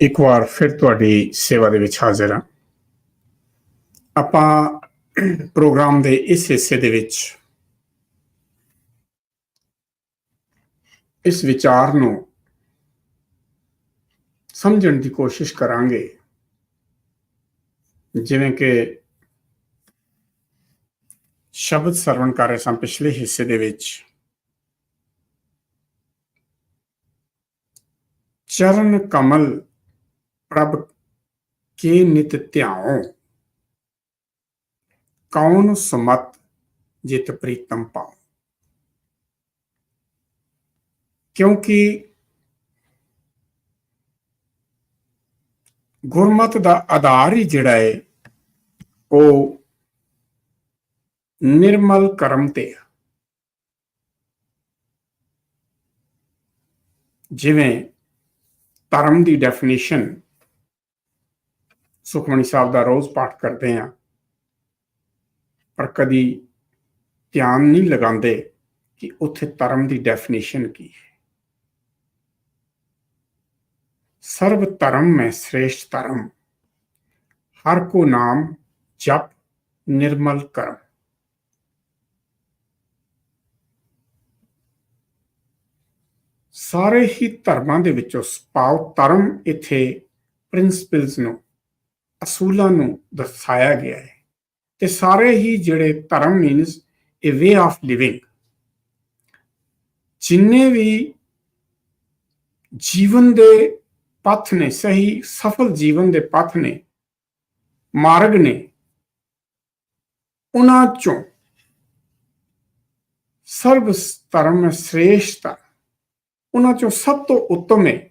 ਇੱਕ ਵਾਰ ਫਿਰ ਤੁਹਾਡੀ ਸੇਵਾ ਦੇ ਵਿੱਚ ਹਾਜ਼ਰ ਹਾਂ। ਆਪਾਂ ਪ੍ਰੋਗਰਾਮ ਦੇ ਇਸ ਹਿੱਸੇ ਦੇ ਵਿੱਚ ਇਸ ਵਿਚਾਰ ਨੂੰ ਸਮਝਣ ਦੀ ਕੋਸ਼ਿਸ਼ ਕਰਾਂਗੇ। ਜਿਵੇਂ ਕਿ ਸ਼ਬਦ ਸਰਵਣ ਕਰ ਰਹੇ ਸਾਂ ਪਿਛਲੇ ਹਿੱਸੇ ਦੇ ਵਿੱਚ। ਚਰਨ ਕਮਲ ਪ੍ਰਭ ਕੇ ਨਿਤ ਧਿਆਉ? ਕੌਣ ਸਮਤ ਜਿਤ ਪ੍ਰੀਤਮ ਪਾਉ? ਕਿਉਂਕਿ ਗੁਰਮਤ ਦਾ ਆਧਾਰ ਹੀ ਜਿਹੜਾ ਹੈ ਉਹ ਨਿਰਮਲ ਕਰਮ ਤੇ ਆ। ਜਿਵੇਂ ਧਰਮ ਦੀ ਡੈਫੀਨੇਸ਼ਨ ਸੁਖਮਨੀ ਸਾਹਿਬ ਦਾ ਰੋਜ਼ ਪਾਠ ਕਰਦੇ ਆ ਪਰ ਕਦੀ ਧਿਆਨ ਨਹੀਂ ਲਗਾਉਂਦੇ ਕਿ ਉੱਥੇ ਧਰਮ ਦੀ ਡੈਫੀਨੇਸ਼ਨ ਕੀ ਹੈ। ਸਰਵ ਧਰਮ ਮੈਂ ਸ੍ਰੇਸ਼ਟ ਧਰਮ। ਹਰ ਕੋ ਨਾਮ ਜਪ ਨਿਰਮਲ ਕਰਮ। ਸਾਰੇ ਹੀ ਧਰਮਾਂ ਦੇ ਵਿੱਚੋਂ ਸਪਾਉ ਧਰਮ ਇੱਥੇ ਪ੍ਰਿੰਸੀਪਲਸ ਨੂੰ ਅਸੂਲਾਂ ਨੂੰ ਦਰਸਾਇਆ ਗਿਆ ਹੈ। ਤੇ ਸਾਰੇ ਹੀ ਜਿਹੜੇ ਧਰਮ means a way of living ਜਿੰਨੇ ਵੀ ਜੀਵਨ ਦੇ ਪਥ ਨੇ, ਸਹੀ, ਸਫਲ ਜੀਵਨ ਦੇ ਪੱਥ ਨੇ, ਮਾਰਗ ਨੇ, ਉਹਨਾਂ ਚੋਂ ਸਰਬ ਧਰਮ ਸ੍ਰੇਸ਼ਟ ਉਹਨਾਂ ਚੋਂ ਸਭ ਤੋਂ ਉੱਤਮ ਹੈ।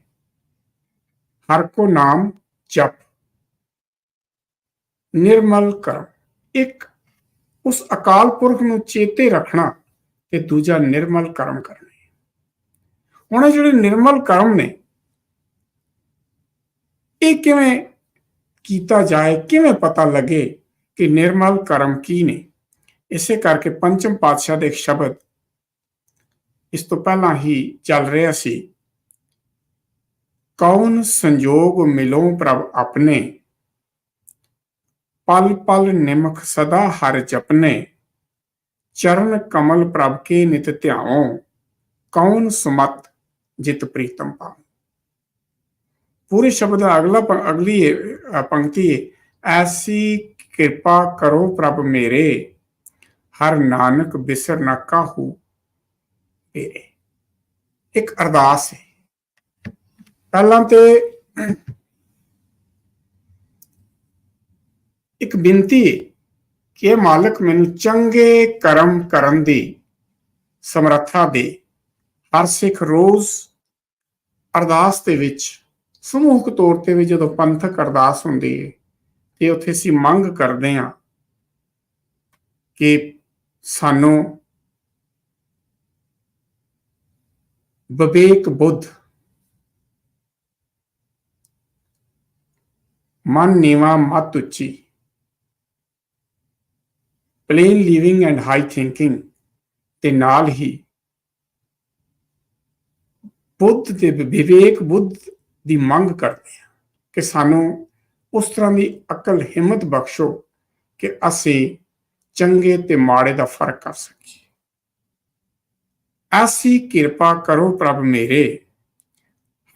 ਹਰ ਕੋ ਨਾਮ ਜਪ। ਨਿਰਮਲ ਕਰਮ। ਇੱਕ, ਉਸ ਅਕਾਲ ਪੁਰਖ ਨੂੰ ਚੇਤੇ ਰੱਖਣਾ ਤੇ ਦੂਜਾ ਨਿਰਮਲ ਕਰਮ ਕਰਨੇ। ਹੁਣ ਇਹ ਜਿਹੜੇ ਨਿਰਮਲ ਕਰਮ ਨੇ, ਇਹ ਕਿਵੇਂ ਕੀਤਾ ਜਾਏ, ਕਿਵੇਂ ਪਤਾ ਲੱਗੇ ਕਿ ਨਿਰਮਲ ਕਰਮ ਕੀ ਨੇ? ਇਸੇ ਕਰਕੇ ਪੰਚਮ ਪਾਤਸ਼ਾਹ ਦੇ ਇੱਕ ਸ਼ਬਦ ਇਸ ਤੋਂ ਪਹਿਲਾਂ ਹੀ ਚੱਲ ਰਿਹਾ ਸੀ। ਕੌਣ ਸੰਜੋਗ ਮਿਲੋ ਪ੍ਰਭ ਆਪਣੇ ਪਲ ਪਲ ਨਿਮਖ ਸਦਾ ਹਰ ਜਪਨੇ। ਚਰਨ ਕਮਲ ਪ੍ਰਭ ਕੇ ਨਿਤ ਧਿਆਉ। ਕੌਣ ਸੁਮਤ ਜਿਤ ਪ੍ਰੀਤਮ ਪਾਉ। ਪੂਰੇ ਸ਼ਬਦ ਅਗਲਾ ਅਗਲੀ ਪੰਕਤੀ ਐਸੀ ਕਿਰਪਾ ਕਰੋ ਪ੍ਰਭ ਮੇਰੇ। ਹਰ ਨਾਨਕ ਬਿਸਰ ਨਾ ਕਾਹੂ ਮੇਰੇ। ਇੱਕ ਅਰਦਾਸ ਹੈ ਪਹਿਲਾਂ ਤੇ ਇੱਕ ਬੇਨਤੀ ਹੈ ਕਿ ਇਹ ਮਾਲਕ ਮੈਨੂੰ ਚੰਗੇ ਕਰਮ ਕਰਨ ਦੀ ਸਮਰੱਥਾ ਦੇ, ਹਰ ਸਿੱਖ ਰੋਜ਼ ਅਰਦਾਸ ਦੇ ਵਿੱਚ, ਸਮੂਹਕ ਤੌਰ ਤੇ ਵੀ ਜਦੋਂ ਪੰਥਕ ਅਰਦਾਸ ਹੁੰਦੀ ਹੈ ਤੇ ਉੱਥੇ ਅਸੀਂ ਮੰਗ ਕਰਦੇ ਹਾਂ ਕਿ ਸਾਨੂੰ ਵਿਵੇਕ ਬੁੱਧ, ਮਨ ਨੀਵਾ ਮਤ ਉੱਚੀ plain living and high thinking ਤੇ ਨਾਲ ਹੀ ਬੁੱਧ ਦੇ ਵਿਵੇਕ ਬੁੱਧ ਦੀ ਮੰਗ ਕਰਦੇ ਹਾਂ ਕਿ ਸਾਨੂੰ ਉਸ ਤਰ੍ਹਾਂ ਦੀ ਅਕਲ, ਹਿੰਮਤ ਬਖਸ਼ੋ ਕਿ ਅਸੀਂ ਚੰਗੇ ਤੇ ਮਾੜੇ ਦਾ ਫ਼ਰਕ ਕਰ ਸਕੀਏ। ਐਸੀ ਕਿਰਪਾ ਕਰੋ ਪ੍ਰਭ ਮੇਰੇ,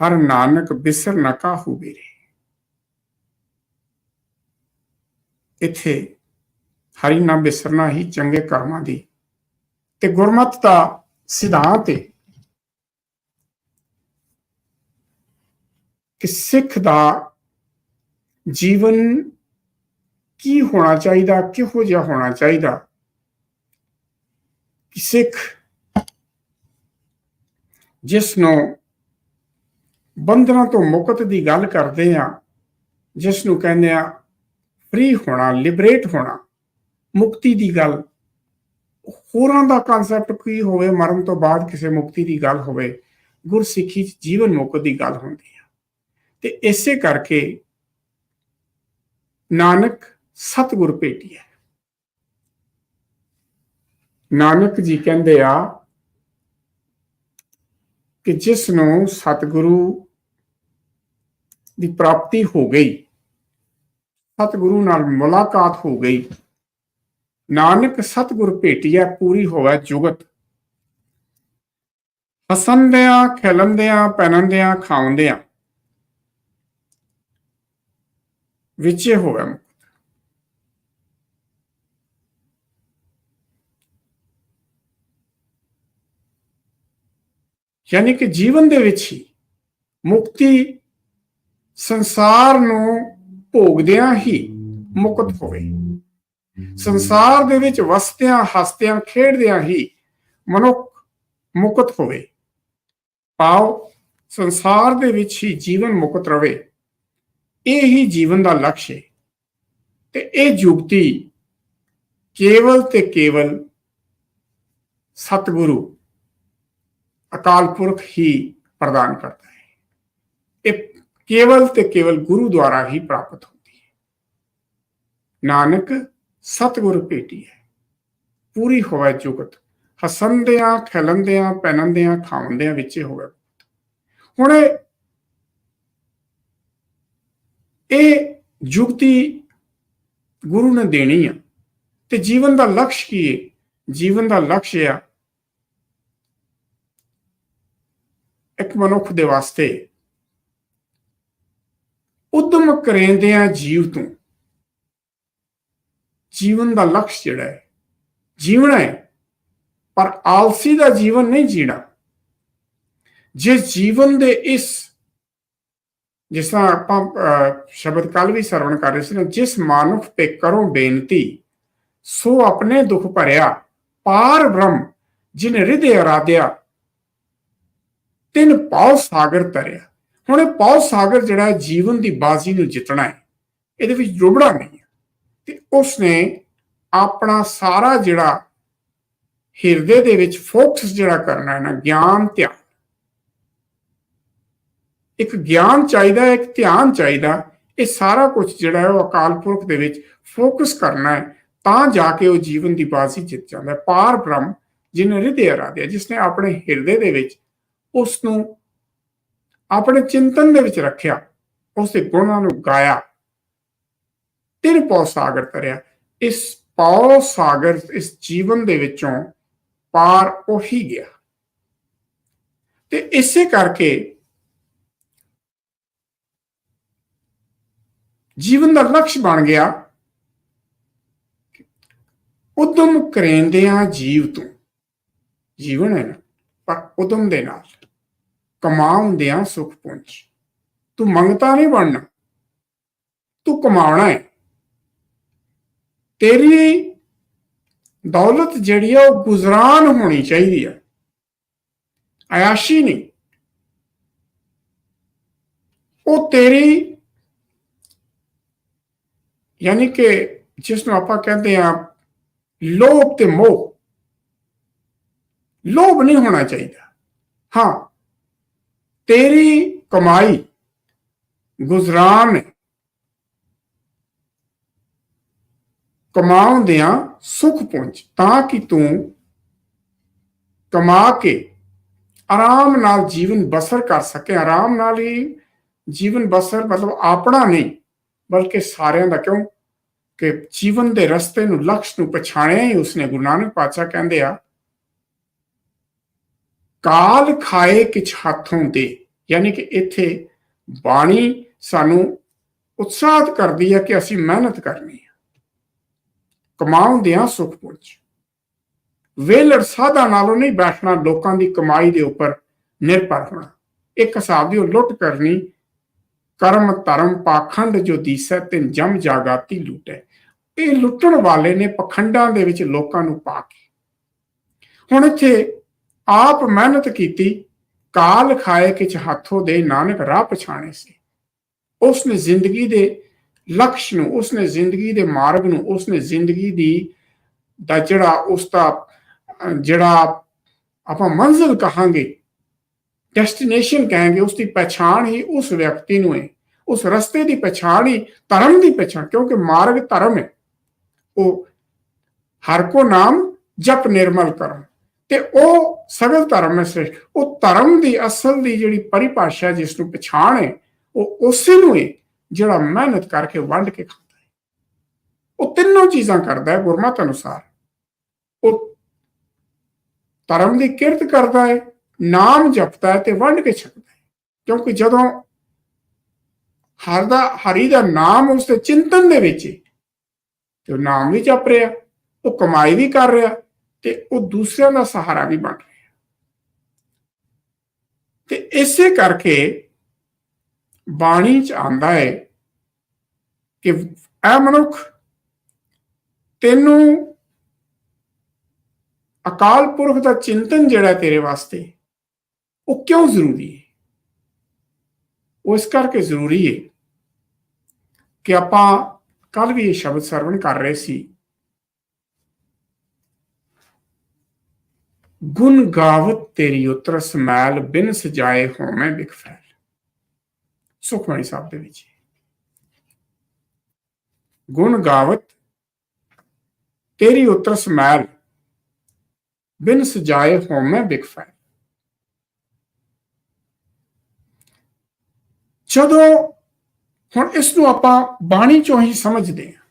ਹਰ ਨਾਨਕ ਬਿਸਰ ਨਾ ਕਾਹੂ ਮੇਰੇ ਇੱਥੇ ਹਰੀ ਨਾਮ ਬਿਸਰਨਾ ਹੀ ਚੰਗੇ ਕਰਮਾਂ ਦੀ। ਤੇ ਗੁਰਮਤ ਦਾ ਸਿਧਾਂਤ ਹੈ ਕਿ ਸਿੱਖ ਦਾ ਜੀਵਨ ਕੀ ਹੋਣਾ ਚਾਹੀਦਾ, ਕਿਹੋ ਜਿਹਾ ਹੋਣਾ ਚਾਹੀਦਾ? ਕਿ ਸਿੱਖ ਜਿਸ ਨੂੰ ਬੰਧਨਾਂ ਤੋਂ ਮੁਕਤ ਦੀ ਗੱਲ ਕਰਦੇ ਆ, ਜਿਸ ਨੂੰ ਕਹਿੰਦੇ ਆ ਫ੍ਰੀ ਹੋਣਾ ਲਿਬਰੇਟ ਹੋਣਾ ਮੁਕਤੀ ਦੀ ਗੱਲ। ਹੋਰਾਂ ਦਾ ਕਨਸੈਪਟ ਕੀ ਹੋਵੇ, ਮਰਨ ਤੋਂ ਬਾਅਦ ਕਿਸੇ ਮੁਕਤੀ ਦੀ ਗੱਲ ਹੋਵੇ, ਗੁਰਸਿੱਖੀ ਚ ਜੀਵਨ ਮੁਕਤ ਦੀ ਗੱਲ ਹੁੰਦੀ ਆ। ਤੇ ਇਸੇ ਕਰਕੇ ਨਾਨਕ ਸਤਿਗੁਰ ਭੇਟਿਆ ਨਾਨਕ ਜੀ ਕਹਿੰਦੇ ਆ ਕਿ ਜਿਸ ਨੂੰ ਸਤਿਗੁਰੂ ਦੀ ਪ੍ਰਾਪਤੀ ਹੋ ਗਈ, ਸਤਿਗੁਰੂ ਨਾਲ ਮੁਲਾਕਾਤ ਹੋ ਗਈ ਨਾਨਕ ਸਤਿਗੁਰ ਭੇਟਿਆ ਪੂਰੀ ਹੋਵੇ ਜੁਗਤ। ਹਸੰਦਿਆਂ, ਖਿਲੰਦਿਆਂ, ਪੈਨੰਦਿਆਂ, ਖਾਉਂਦਿਆਂ। ਵਿਚੇ ਹੋਵੇ ਮੁਕਤ। ਯਾਨੀ ਕਿ ਜੀਵਨ ਦੇ ਵਿੱਚ ਹੀ ਮੁਕਤੀ ਸੰਸਾਰ ਨੂੰ ਭੋਗਦਿਆਂ ਹੀ ਮੁਕਤ ਹੋਵੇ। ਸੰਸਾਰ ਦੇ ਵਿੱਚ ਵਸਦਿਆਂ ਹਸਦਿਆਂ ਖੇਡਦਿਆਂ ਹੀ ਮਨੁੱਖ ਮੁਕਤ ਹੋਵੇ। ਪਾਓ, ਸੰਸਾਰ ਦੇ ਵਿੱਚ ਹੀ ਜੀਵਨ ਮੁਕਤ ਰਵੇ। ਇਹ ਹੀ ਜੀਵਨ ਦਾ ਲਕਸ਼ ਹੈ ਤੇ ਇਹ ਜੁਗਤੀ ਕੇਵਲ ਤੇ ਕੇਵਲ ਸਤਿਗੁਰੂ ਅਕਾਲ ਪੁਰਖ ਹੀ ਪ੍ਰਦਾਨ ਕਰਦਾ ਹੈ। ਇਹ ਕੇਵਲ ਤੇ ਕੇਵਲ ਗੁਰੂ ਦੁਆਰਾ ਹੀ ਪ੍ਰਾਪਤ ਹੁੰਦੀ ਹੈ। ਨਾਨਕ ਸਤਿਗੁਰ ਭੇਟੀ ਹੈ। ਪੂਰੀ ਹੋਵੇ ਜੁਗਤ ਹਸੰਦਿਆਂ ਖਿਲੰਦਿਆਂ ਪੈਨੰਦਿਆਂ ਖਾਉਂਦਿਆਂ ਵਿੱਚ ਹੋਵੇ। ਹੁਣ ਇਹ- ਇਹ ਜੁਗਤੀ ਗੁਰੂ ਨੇ ਦੇਣੀ ਆ। ਤੇ ਜੀਵਨ ਦਾ ਲਕਸ਼ ਕੀ ਹੈ ਜੀਵਨ ਦਾ ਲਕਸ਼ ਆ, ਇੱਕ ਮਨੁੱਖ ਦੇ ਵਾਸਤੇ, ਉਦਮ ਕਰੇਂਦਿਆਂ ਜੀਵ ਤੋਂ ਜੀਵਨ ਦਾ ਲਕਸ਼ ਜਿਹੜਾ ਹੈ ਜੀਵਣਾ ਹੈ ਪਰ ਆਲਸੀ ਦਾ ਜੀਵਨ ਨਹੀਂ ਜੀਣਾ। ਜਿਸ ਜੀਵਨ ਦੇ ਇਸ ਜਿਸ ਤਰ੍ਹਾਂ ਆਪਾਂ ਅਹ, ਸ਼ਬਦ ਕੱਲ ਵੀ ਸਰਵਣ ਕਰ ਰਹੇ ਸੀ ਨਾ ਜਿਸ ਮਾਨੁਖ ਤੇ ਕਰੋ ਬੇਨਤੀ ਸੋ ਆਪਣੇ ਦੁੱਖ ਭਰਿਆ ਪਾਰ ਬ੍ਰਹਮ ਜਿਨ ਹਿਰਦੇ ਅਰਾਧਿਆ ਤਿੰਨ ਪਾਉ ਸਾਗਰ ਤਰਿਆ ਹੁਣ ਇਹ ਪਾਉ ਸਾਗਰ ਜਿਹੜਾ ਹੈ ਜੀਵਨ ਦੀ ਬਾਜ਼ੀ ਨੂੰ ਜਿੱਤਣਾ ਹੈ। ਇਹਦੇ ਵਿੱਚ ਡੁੱਬਣਾ ਨਹੀਂ। ਤੇ ਉਸਨੇ ਆਪਣਾ ਸਾਰਾ ਜਿਹੜਾ ਹਿਰਦੇ ਦੇ ਵਿੱਚ ਫੋਕਸ ਜਿਹੜਾ ਕਰਨਾ ਹੈ ਨਾ, ਗਿਆਨ, ਧਿਆਨ। ਇੱਕ ਗਿਆਨ ਚਾਹੀਦਾ, ਇੱਕ ਧਿਆਨ ਚਾਹੀਦਾ, ਇਹ ਸਾਰਾ ਕੁਝ ਜਿਹੜਾ ਹੈ ਉਹ ਅਕਾਲ ਪੁਰਖ ਦੇ ਵਿੱਚ ਫੋਕਸ ਕਰਨਾ ਹੈ, ਤਾਂ ਜਾ ਕੇ ਉਹ ਜੀਵਨ ਦੀ ਬਾਜ਼ੀ ਜਿੱਤ ਜਾਂਦਾ ਹੈ। ਪਾਰ ਬ੍ਰਹਮ ਜਿਹਨੇ ਹਿਰਦੇ ਅਰਾਧਿਆ ਜਿਸਨੇ ਆਪਣੇ ਹਿਰਦੇ ਦੇ ਵਿੱਚ ਉਸ ਨੂੰ ਆਪਣੇ ਚਿੰਤਨ ਦੇ ਵਿੱਚ ਰੱਖਿਆ ਉਸ ਦੇ ਗੁਣਾਂ ਨੂੰ ਗਾਇਆ ਤਿੰਨ ਪੌ ਸਾਗਰ ਤਰਿਆ ਇਸ ਪੌ ਸਾਗਰ, ਇਸ ਜੀਵਨ ਦੇ ਵਿੱਚੋਂ ਪਾਰ ਉਹੀ ਗਿਆ। ਤੇ ਇਸੇ ਕਰਕੇ ਜੀਵਨ ਦਾ ਲਕਸ਼ ਬਣ ਗਿਆ ਉਦਮ ਕਰੇਂਦਿਆਂ ਜੀਵ ਤੋਂ। ਜੀਵਨ ਹੈ ਨਾ, ਪਰ ਉਦਮ ਦੇ ਨਾਲ ਕਮਾਉਂਦਿਆਂ ਸੁਖ ਪੁੰਜ। ਤੂੰ ਮੰਗਤਾ ਨਹੀਂ ਬਣਨਾ, ਤੂੰ ਕਮਾਉਣਾ ਹੈ। ਤੇਰੀ ਦੌਲਤ ਜਿਹੜੀ ਹੈ ਉਹ ਗੁਜ਼ਰਾਨ ਹੋਣੀ ਚਾਹੀਦੀ ਹੈ ਆਯਾਸ਼ੀ ਨਹੀਂ। ਉਹ ਤੇਰੀ ਯਾਨੀ ਕਿ ਜਿਸ ਨੂੰ ਆਪਾਂ ਕਹਿੰਦੇ ਆ, ਲੋਭ ਤੇ ਮੋਹ। ਲੋਭ ਨਹੀਂ ਹੋਣਾ ਚਾਹੀਦਾ। ਹਾਂ, ਤੇਰੀ ਕਮਾਈ ਗੁਜ਼ਰਾਨ ਕਮਾਉਂਦਿਆਂ ਸੁਖ ਪਹੁੰਚ ਤਾਂ ਕਿ ਤੂੰ ਕਮਾ ਕੇ ਆਰਾਮ ਨਾਲ ਜੀਵਨ ਬਸਰ ਕਰ ਸਕੇ। ਆਰਾਮ ਨਾਲ ਹੀ ਜੀਵਨ ਬਸਰ ਮਤਲਬ ਆਪਣਾ ਨਹੀਂ, ਬਲਕਿ ਸਾਰਿਆਂ ਦਾ ਕਿਉਂ? ਕਿ ਜੀਵਨ ਦੇ ਰਸਤੇ ਨੂੰ, ਲਕਸ਼ ਨੂੰ ਪਛਾਣਿਆ ਹੀ ਉਸਨੇ। ਗੁਰੂ ਨਾਨਕ ਪਾਤਸ਼ਾਹ ਕਹਿੰਦੇ ਆ, ਕਾਲ ਖਾਏ ਕਿਛ ਹੱਥੋਂ ਦੇ। ਯਾਨੀ ਕਿ ਇੱਥੇ ਬਾਣੀ ਸਾਨੂੰ ਉਤਸ਼ਾਹਤ ਕਰਦੀ ਹੈ ਕਿ ਅਸੀਂ ਮਿਹਨਤ ਕਰਨੀ ਹੈ ਕਮਾਉਂਦਿਆਂ ਸੁਖ ਪੁੰਜ ਵੇਲੜ ਸਾਦਾ ਨਾਲੋਂ ਨਹੀਂ ਬੈਠਣਾ, ਲੋਕਾਂ ਦੀ ਕਮਾਈ ਦੇ ਉੱਪਰ ਨਿਰਭਰ ਹੋਣਾ। ਇੱਕ ਹਿਸਾਬ ਦੀ ਉਹ ਲੁੱਟ ਕਰਨੀ, ਕਰਮ ਧਰਮ ਪਾਖੰਡ ਜੋ ਦੀਸੈ, ਤਿਨ ਜਮ ਜਾਗਾਤੀ ਲੁੱਟੇ। ਇਹ ਲੁੱਟਣ ਵਾਲੇ ਨੇ ਪਖੰਡਾਂ ਦੇ ਵਿੱਚ ਲੋਕਾਂ ਨੂੰ ਪਾ ਕੇ। ਹੁਣ ਇੱਥੇ ਆਪ ਮਿਹਨਤ ਕੀਤੀ, ਕਾਲ ਖਾਏ ਕਿਛ ਹੱਥੋਂ ਦੇ ਨਾਨਕ ਰਾਹ ਪਛਾਣੇ ਸੀ। ਉਸਨੇ ਜ਼ਿੰਦਗੀ ਦੇ ਲਕਸ਼ ਨੂੰ ਉਸਨੇ ਜ਼ਿੰਦਗੀ ਦੇ ਮਾਰਗ ਨੂੰ ਉਸਨੇ ਜ਼ਿੰਦਗੀ ਦੀ ਦਾ ਜਿਹੜਾ ਉਸ ਦਾ ਜਿਹੜਾ ਆਪਾਂ ਮੰਜ਼ਿਲ ਕਹਾਂਗੇ ਡੈਸਟੀਨੇਸ਼ਨ ਕਹਾਂਗੇ ਉਸ ਦੀ ਪਛਾਣ ਹੀ ਉਸ ਵਿਅਕਤੀ ਨੂੰ ਹੈ। ਉਸ ਰਸਤੇ ਦੀ ਪਛਾਣ ਹੀ ਧਰਮ ਦੀ ਪਛਾਣ, ਕਿਉਂਕਿ ਮਾਰਗ ਧਰਮ ਹੈ। ਉਹ ਹਰ ਕੋ ਨਾਮ ਜਪ ਨਿਰਮਲ ਕਰਮ। ਤੇ ਉਹ ਸਗਲ ਧਰਮ ਹੈ ਸ੍ਰੇਸ਼ਟ। ਉਹ ਧਰਮ ਦੀ ਅਸਲ ਦੀ ਜਿਹੜੀ ਪਰਿਭਾਸ਼ਾ ਜਿਸ ਨੂੰ ਪਛਾਣ ਹੈ, ਉਹ ਉਸੇ ਨੂੰ ਹੈ। ਜਿਹੜਾ ਮਿਹਨਤ ਕਰਕੇ ਵੰਡ ਕੇ ਖਾਂਦਾ ਹੈ। ਉਹ ਤਿੰਨੋਂ ਚੀਜ਼ਾਂ ਕਰਦਾ ਹੈ ਗੁਰਮਤ ਅਨੁਸਾਰ। ਉਹ ਧਰਮ ਦੀ ਕਿਰਤ ਕਰਦਾ ਹੈ, ਨਾਮ ਜਪਦਾ ਹੈ ਤੇ ਵੰਡ ਕੇ ਛਕਦਾ ਹੈ। ਕਿਉਂਕਿ ਜਦੋਂ ਹਰ ਦਾ ਹਰੀ ਦਾ ਨਾਮ ਉਸ ਦੇ ਚਿੰਤਨ ਦੇ ਵਿੱਚ ਹੈ, ਤੇ ਉਹ ਨਾਮ ਵੀ ਜਪ ਰਿਹਾ, ਉਹ ਕਮਾਈ ਵੀ ਕਰ ਰਿਹਾ ਤੇ ਉਹ ਦੂਸਰਿਆਂ ਦਾ ਸਹਾਰਾ ਵੀ ਬਣ ਰਿਹਾ। ਤੇ ਇਸੇ ਕਰਕੇ ਬਾਣੀ ਚ ਆਂਦਾ ਹੈ ਕਿ ਇਹ ਮਨੁੱਖ ਤੈਨੂੰ ਅਕਾਲ ਪੁਰਖ ਦਾ ਚਿੰਤਨ ਜਿਹੜਾ ਤੇਰੇ ਵਾਸਤੇ, ਉਹ ਕਿਉਂ ਜ਼ਰੂਰੀ ਹੈ? ਉਹ ਇਸ ਕਰਕੇ ਜ਼ਰੂਰੀ ਹੈ ਕਿ ਆਪਾਂ ਕੱਲ ਵੀ ਇਹ ਸ਼ਬਦ ਸਰਵਣ ਕਰ ਰਹੇ ਸੀ। ਗੁਣ ਗਾਵਤ ਤੇਰੀ ਉਤਰਸ, ਮੈਲ ਬਿਨ ਸਜਾਏ ਹੋਵੇਂ ਬਿਖਫੈਲ ਸੁਖਮਣੀ ਸਾਹਿਬ ਦੇ ਵਿੱਚ। ਗੁਣ ਗਾਵਤ, ਤੇਰੀ ਉਤਰਸ ਮੈਲ ਬਿਨ ਸਜਾਏ ਹੋਵੇਂ ਬਿਖਫੈਲ ਜਦੋਂ ਹੁਣ ਇਸ ਨੂੰ ਆਪਾਂ ਬਾਣੀ ਚੋਂ ਹੀ ਸਮਝਦੇ ਹਾਂ।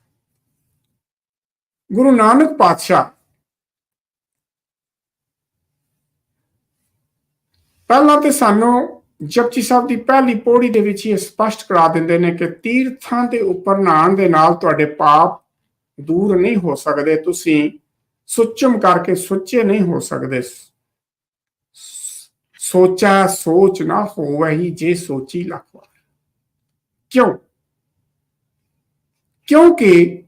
ਗੁਰੂ ਨਾਨਕ ਪਾਤਸ਼ਾਹ ਪਹਿਲਾਂ ਤੇ ਸਾਨੂੰ ਜਪਜੀ ਸਾਹਿਬ ਦੀ ਪਹਿਲੀ ਪੌੜੀ ਦੇ ਵਿੱਚ ਇਹ ਸਪਸ਼ਟ ਕਰਾ ਦਿੰਦੇ ਨੇ ਕਿ ਤੀਰਥਾਂ ਦੇ ਉੱਪਰ ਨਹਾਣ ਦੇ ਨਾਲ ਤੁਹਾਡੇ ਪਾਪ ਦੂਰ ਨਹੀਂ ਹੋ ਸਕਦੇ। ਤੁਸੀਂ ਸੁੱਚਮ ਕਰਕੇ ਸੁੱਚੇ ਨਹੀਂ ਹੋ ਸਕਦੇ। ਸੋਚਾ ਸੋਚ ਨਾ ਹੋਵੇ ਜੇ ਸੋਚੀ ਲੱਖ ਕਿਉਂ? ਕਿਉਂਕਿ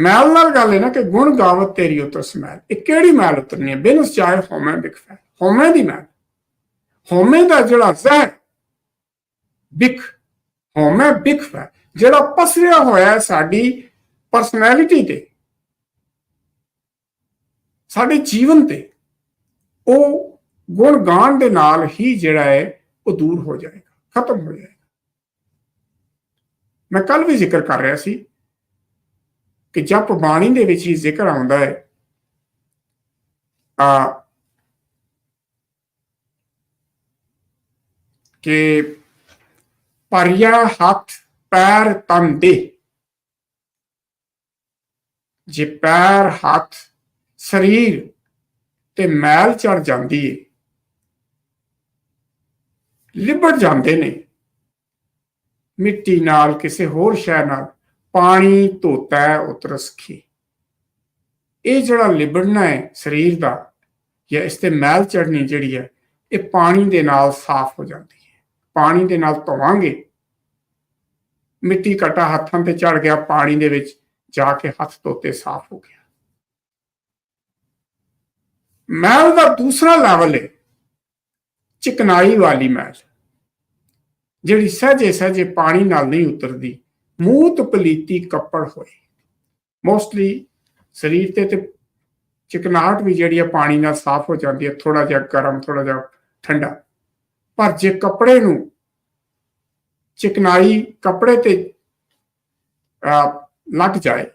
ਮੈਲ ਨਾਲ ਗੱਲ ਹੈ ਨਾ ਕਿ ਗੁਣ ਗਾਵਤ ਤੇਰੀ ਉਤਰ ਸਮੈਲ। ਇਹ ਕਿਹੜੀ ਮੈਲ ਉਤਰਨੀ ਹੈ? ਬਿਨਸ ਚਾਹੇ ਹੋਮੇ ਬਿਕਫੈ ਹੋਮੇ ਦੀ ਮੈਲ ਹੋਮੇ ਦਾ ਜਿਹੜਾ ਜ਼ਹਿਰ ਬਿਕ ਹੋਮੇ ਬਿਕਫੈ ਜਿਹੜਾ ਪਸਰਿਆ ਹੋਇਆ ਸਾਡੀ ਪਰਸਨੈਲਿਟੀ ਤੇ ਸਾਡੇ ਜੀਵਨ ਤੇ ਉਹ ਗੁਣ ਗਾਣ ਦੇ ਨਾਲ ਹੀ ਜਿਹੜਾ ਹੈ ਉਹ ਦੂਰ ਹੋ ਜਾਏਗਾ ਖਤਮ ਹੋ ਜਾਏਗਾ ਮੈਂ ਕੱਲ ਵੀ ਜ਼ਿਕਰ ਕਰ ਰਿਹਾ ਸੀ ਕਿ ਜਪ ਬਾਣੀ ਦੇ ਵਿੱਚ ਹੀ ਜ਼ਿਕਰ ਆਉਂਦਾ ਹੈ ਆ ਕਿ ਪਰਿਆ ਹੱਥ ਪੈਰ ਤਨ ਦੇ। ਜੇ ਪੈਰ, ਹੱਥ, ਸਰੀਰ ਤੇ ਮੈਲ ਚੜ ਜਾਂਦੀ ਏ, ਲਿਬੜ ਜਾਂਦੇ ਨੇ। ਮਿੱਟੀ ਨਾਲ, ਕਿਸੇ ਹੋਰ ਸ਼ੈ ਨਾਲ ਪਾਣੀ ਧੋਤਾ ਹੈ ਉਤਰਸ ਕੀ ਇਹ ਜਿਹੜਾ ਲਿਬੜਨਾ ਹੈ ਸਰੀਰ ਦਾ ਜਾਂ ਇਸ ਤੇ ਮੈਲ ਚੜਨੀ ਜਿਹੜੀ ਹੈ ਇਹ ਪਾਣੀ ਦੇ ਨਾਲ ਸਾਫ਼ ਹੋ ਜਾਂਦੀ ਪਾਣੀ ਦੇ ਨਾਲ ਧੋਵਾਂਗੇ। ਮਿੱਟੀ ਕਟਾ ਹੱਥਾਂ ਤੇ ਚੜ ਗਿਆ, ਪਾਣੀ ਦੇ ਵਿੱਚ ਜਾ ਕੇ ਹੱਥ ਧੋਤੇ, ਸਾਫ਼ ਹੋ ਗਿਆ। ਮੈਲ ਦਾ ਦੂਸਰਾ ਲੈਵਲ ਹੈ ਚਿਕਨਾਈ ਵਾਲੀ ਮੈਲ ਜਿਹੜੀ ਸਹਜੇ ਸਹਜੇ ਪਾਣੀ ਨਾਲ ਨਹੀਂ ਉਤਰਦੀ ਮੂਤ ਪਲੀਤੀ ਕੱਪੜ ਹੋਏ। ਮੋਸਟਲੀ ਸਰੀਰ ਤੇ ਤੇ ਚਿਕਨਾਹਟ ਵੀ ਜਿਹੜੀ ਹੈ ਪਾਣੀ ਨਾਲ ਸਾਫ਼ ਹੋ ਜਾਂਦੀ ਹੈ ਥੋੜਾ ਜਿਹਾ ਗਰਮ ਥੋੜਾ ਜਿਹਾ ਠੰਡਾ। ਪਰ ਜੇ ਕੱਪੜੇ ਨੂੰ ਚਿਕਨਾਈ ਕੱਪੜੇ ਤੇ ਲੱਗ ਜਾਏ,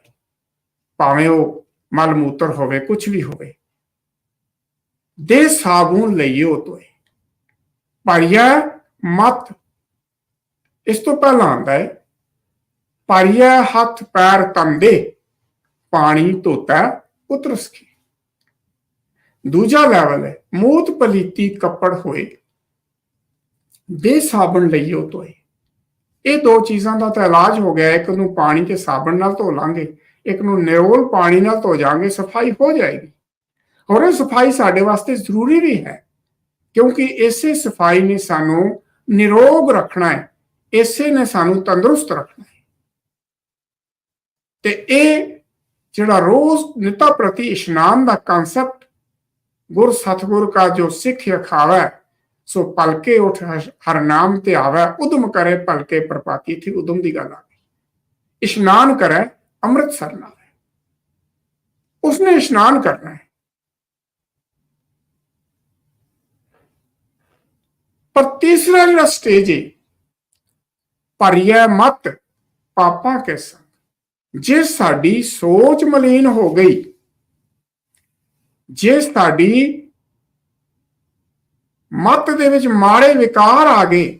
ਭਾਵੇਂ ਉਹ ਮਲ ਮੂਤਰ ਹੋਵੇ ਕੁਝ ਵੀ ਹੋਵੇ, ਦੇ ਸਾਬੂਨ ਲਈਓ ਤੋਏ। ਪਰਿਆ ਮਤ ਇਸ ਤੋਂ ਪਹਿਲਾਂ ਆਉਂਦਾ ਹੈ, ਪਰਿਆ ਹੱਥ ਪੈਰ ਤੰਦੇ, ਪਾਣੀ ਧੋਤਾ ਉਤਰਸ ਕੀ। ਦੂਜਾ ਲੈਵਲ ਹੈ, ਮੂਤ ਪਲੀਤੀ ਕੱਪੜ ਹੋਏ। ਦੇ ਸਾਬਣ ਲਈਓ ਧੋਏ। ਇਹ ਦੋ ਚੀਜ਼ਾਂ ਦਾ ਤਾਂ ਇਲਾਜ ਹੋ ਗਿਆ। ਇੱਕ ਨੂੰ ਪਾਣੀ ਤੇ ਸਾਬਣ ਨਾਲ ਧੋ ਲਾਂਗੇ, ਇੱਕ ਨੂੰ ਨਿਰੋਲ ਪਾਣੀ ਨਾਲ ਧੋ ਜਾਾਂਗੇ ਸਫ਼ਾਈ ਹੋ ਜਾਏਗੀ। ਔਰ ਇਹ ਸਫ਼ਾਈ ਸਾਡੇ ਵਾਸਤੇ ਜ਼ਰੂਰੀ ਵੀ ਹੈ, ਕਿਉਂਕਿ ਇਸੇ ਸਫ਼ਾਈ ਨੇ ਸਾਨੂੰ ਨਿਰੋਗ ਰੱਖਣਾ ਹੈ, ਇਸੇ ਨੇ ਸਾਨੂੰ ਤੰਦਰੁਸਤ ਰੱਖਣਾ ਹੈ। ਤੇ ਇਹ ਜਿਹੜਾ ਰੋਜ਼ ਨਿਤਾ ਪ੍ਰਤੀ ਇਸ਼ਨਾਨ ਦਾ ਕਨਸੈਪਟ ਗੁਰ ਸਤਗੁਰ ਕਾ ਜੋ ਸਿੱਖ ਖਾਵੇ ਸੋ ਪਲਕੇ ਉਠ ਹਰ ਨਾਮ ਤੇ ਆਵੇ, ਉਦਮ ਕਰੇ ਪਲਕੇ ਪ੍ਰਪਾਤੀ ਥੀ ਉਦਮ ਦੀ ਗੱਲ ਆ ਗਈ। ਇਸ਼ਨਾਨ ਕਰੇ, ਅੰਮ੍ਰਿਤਸਰ ਨਾਲ ਉਸਨੇ ਇਸ਼ਨਾਨ ਕਰਨਾ ਹੈ। ਪਰ ਤੀਸਰਾ ਜਿਹੜਾ ਸਟੇਜ ਹੈ ਪਰਿਆ ਮਤ ਪਾਪਾਂ ਕੇ ਸੰਗ। ਜੇ ਸਾਡੀ ਸੋਚ ਮਲੀਨ ਹੋ ਗਈ, ਜੇ ਸਾਡੀ ਮਤ ਦੇ ਵਿੱਚ ਮਾੜੇ ਵਿਕਾਰ ਆ ਗਏ।